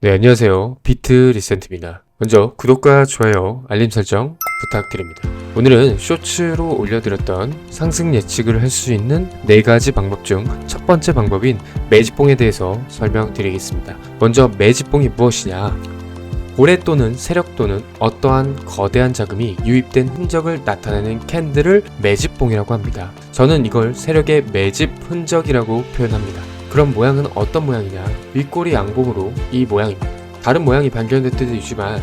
네, 안녕하세요. 비트 리센트입니다. 먼저 구독과 좋아요, 알림 설정 부탁드립니다. 오늘은 쇼츠로 올려드렸던 상승 예측을 할 수 있는 네 가지 방법 중 첫 번째 방법인 매집봉에 대해서 설명드리겠습니다. 먼저 매집봉이 무엇이냐? 고래 또는 세력 또는 어떠한 거대한 자금이 유입된 흔적을 나타내는 캔들을 매집봉이라고 합니다. 저는 이걸 세력의 매집 흔적이라고 표현합니다. 그런 모양은 어떤 모양이냐? 윗꼬리 양봉으로 이 모양입니다. 다른 모양이 발견될 때도 있지만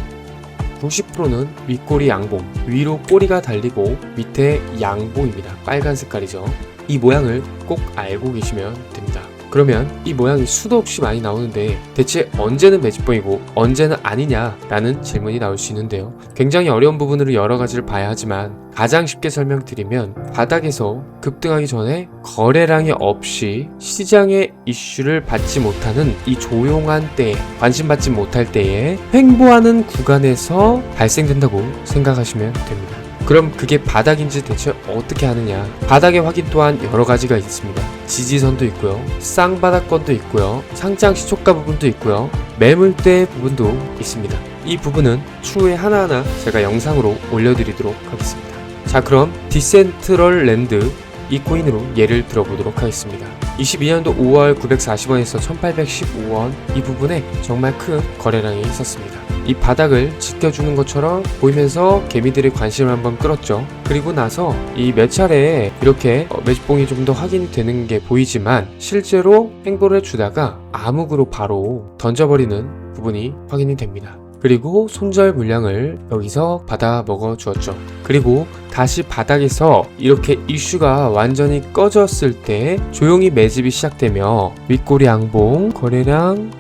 90%는 윗꼬리 양봉, 위로 꼬리가 달리고 밑에 양봉입니다. 빨간 색깔이죠. 이 모양을 꼭 알고 계시면 됩니다. 그러면 이 모양이 수도 없이 많이 나오는데 대체 언제는 매집봉이고 언제는 아니냐라는 질문이 나올 수 있는데요. 굉장히 어려운 부분으로 여러 가지를 봐야 하지만 가장 쉽게 설명드리면 바닥에서 급등하기 전에 거래량이 없이 시장의 이슈를 받지 못하는 이 조용한 때, 관심받지 못할 때에 횡보하는 구간에서 발생된다고 생각하시면 됩니다. 그럼 그게 바닥인지 대체 어떻게 하느냐? 바닥의 확인 또한 여러 가지가 있습니다. 지지선도 있고요. 쌍바닥권도 있고요. 상장 시초가 부분도 있고요. 매물대 부분도 있습니다. 이 부분은 추후에 하나하나 제가 영상으로 올려드리도록 하겠습니다. 자 그럼 디센트럴 랜드 이 코인으로 예를 들어보도록 하겠습니다. 22년도 5월 940원에서 1815원 이 부분에 정말 큰 거래량이 있었습니다. 이 바닥을 지켜주는 것처럼 보이면서 개미들의 관심을 한번 끌었죠. 그리고 나서 이 몇 차례 이렇게 어, 매집봉이 좀 더 확인이 되는 게 보이지만 실제로 행보를 주다가 암흑으로 바로 던져버리는 부분이 확인이 됩니다. 그리고 손절 물량을 여기서 받아 먹어 주었죠. 그리고 다시 바닥에서 이렇게 이슈가 완전히 꺼졌을 때 조용히 매집이 시작되며 윗꼬리 양봉, 거래량,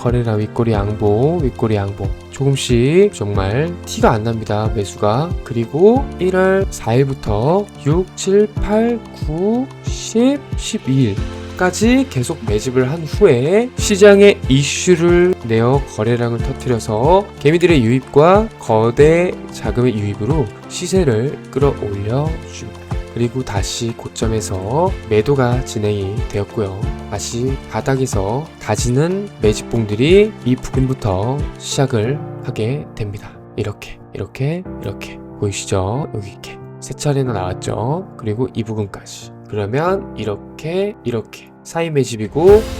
거래량 윗꼬리 양봉, 윗꼬리 양봉 조금씩 정말 티가 안 납니다. 매수가. 그리고 1월 4일부터 6, 7, 8, 9, 10, 12일 까지 계속 매집을 한 후에 시장에 이슈를 내어 거래량을 터뜨려서 개미들의 유입과 거대 자금의 유입으로 시세를 끌어올려 줍니다. 그리고 다시 고점에서 매도가 진행이 되었고요. 다시 바닥에서 다지는 매집봉들이 이 부분부터 시작을 하게 됩니다. 이렇게, 이렇게, 이렇게. 보이시죠? 여기 이렇게. 세 차례나 나왔죠? 그리고 이 부분까지. 그러면 이렇게, 이렇게. 사이 매집이고 이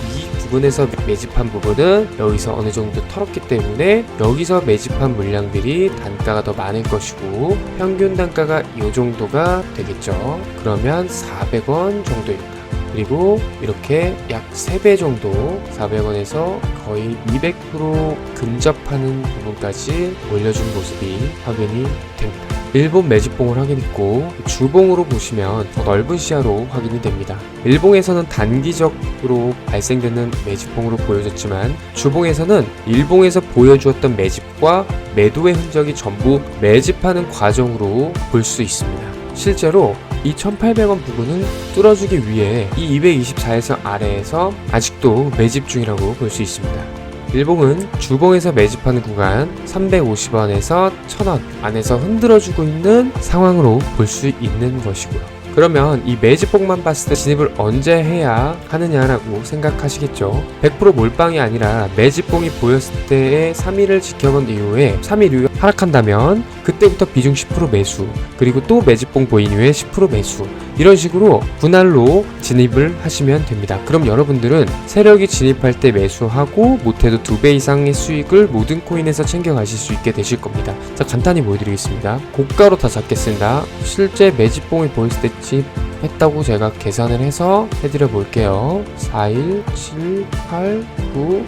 부분에서 매집한 부분은 여기서 어느 정도 털었기 때문에 여기서 매집한 물량들이 단가가 더 많을 것이고 평균 단가가 이 정도가 되겠죠. 그러면 400원 정도입니다. 그리고 이렇게 약 3배 정도 400원에서 거의 200% 근접하는 부분까지 올려준 모습이 확인이 됩니다. 일본 매집봉을 확인했고 주봉으로 보시면 더 넓은 시야로 확인이 됩니다. 일봉에서는 단기적으로 발생되는 매집봉으로 보여졌지만 주봉에서는 일봉에서 보여주었던 매집과 매도의 흔적이 전부 매집하는 과정으로 볼 수 있습니다. 실제로 이 1800원 부분은 뚫어주기 위해 이 224에서 아래에서 아직도 매집 중이라고 볼 수 있습니다. 일봉은 주봉에서 매집하는 구간 350원에서 1000원 안에서 흔들어주고 있는 상황으로 볼 수 있는 것이고요. 그러면 이 매집봉만 봤을 때 진입을 언제 해야 하느냐라고 생각하시겠죠. 100% 몰빵이 아니라 매집봉이 보였을 때의 3일을 지켜본 이후에 3일 이후에 하락한다면 그때부터 비중 10% 매수 그리고 또 매집봉 보인 이후에 10% 매수 이런 식으로 분할로 진입을 하시면 됩니다. 그럼 여러분들은 세력이 진입할 때 매수하고 못해도 두 배 이상의 수익을 모든 코인에서 챙겨가실 수 있게 되실 겁니다. 자 간단히 보여드리겠습니다. 고가로 다 잡겠습니다. 실제 매집봉이 보였을 때 진입했다고 제가 계산을 해서 해드려 볼게요. 4, 1, 7, 8, 9,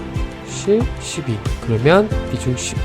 10, 12 그러면 비중 10%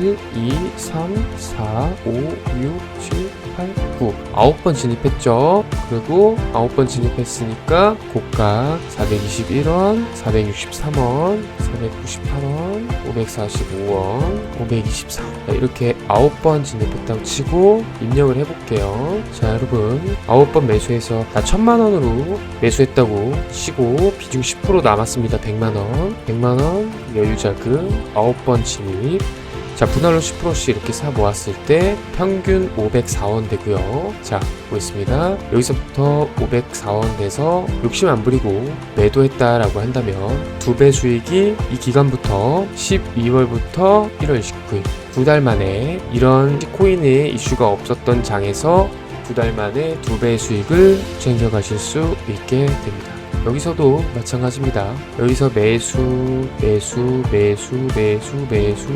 1, 2, 3, 4, 5, 6, 7, 8, 9 9번 진입했죠? 그리고 9번 진입했으니까 고가 421원 463원 498원 545원 524원 이렇게 9번 진입했다고 치고 입력을 해볼게요. 자 여러분. 9번 매수해서 나 천만원으로 매수했다고 치고 비중 10% 남았습니다. 100만원. 100만원 여유자금. 9번 진입 자, 분할로 10%씩 이렇게 사 모았을 때 평균 504원 되고요. 자, 보겠습니다. 여기서부터 504원 돼서 욕심 안 부리고 매도했다 라고 한다면 두 배 수익이 이 기간부터 12월부터 1월 19일 두 달 만에 이런 코인의 이슈가 없었던 장에서 두 달 만에 두 배의 수익을 챙겨가실 수 있게 됩니다. 여기서도 마찬가지입니다. 여기서 매수, 매수, 매수, 매수, 매수,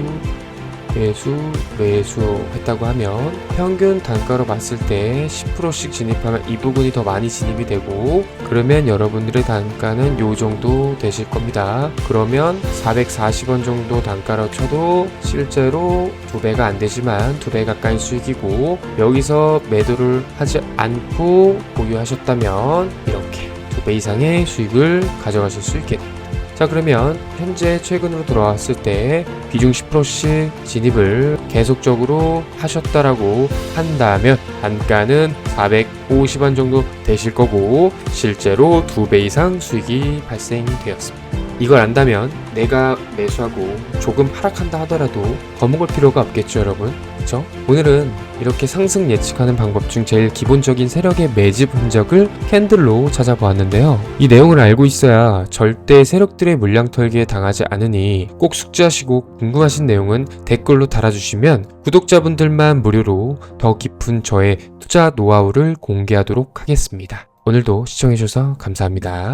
매수, 매수 했다고 하면 평균 단가로 봤을 때 10%씩 진입하면 이 부분이 더 많이 진입이 되고 그러면 여러분들의 단가는 요 정도 되실 겁니다. 그러면 440원 정도 단가로 쳐도 실제로 두 배가 안 되지만 두배 가까이 수익이고 여기서 매도를 하지 않고 보유하셨다면 이렇게 두배 이상의 수익을 가져가실 수 됩니다. 자 그러면 현재 최근으로 돌아왔을 때 비중 10%씩 진입을 계속적으로 하셨다라고 한다면 단가는 450원 정도 되실 거고 실제로 두배 이상 수익이 발생되었습니다. 이걸 안다면 내가 매수하고 조금 하락한다 하더라도 겁먹을 필요가 없겠죠 여러분 그쵸? 오늘은 이렇게 상승 예측하는 방법 중 제일 기본적인 세력의 매집 흔적을 캔들로 찾아보았는데요. 이 내용을 알고 있어야 절대 세력들의 물량 털기에 당하지 않으니 꼭 숙지하시고 궁금하신 내용은 댓글로 달아주시면 구독자분들만 무료로 더 깊은 저의 투자 노하우를 공개하도록 하겠습니다. 오늘도 시청해주셔서 감사합니다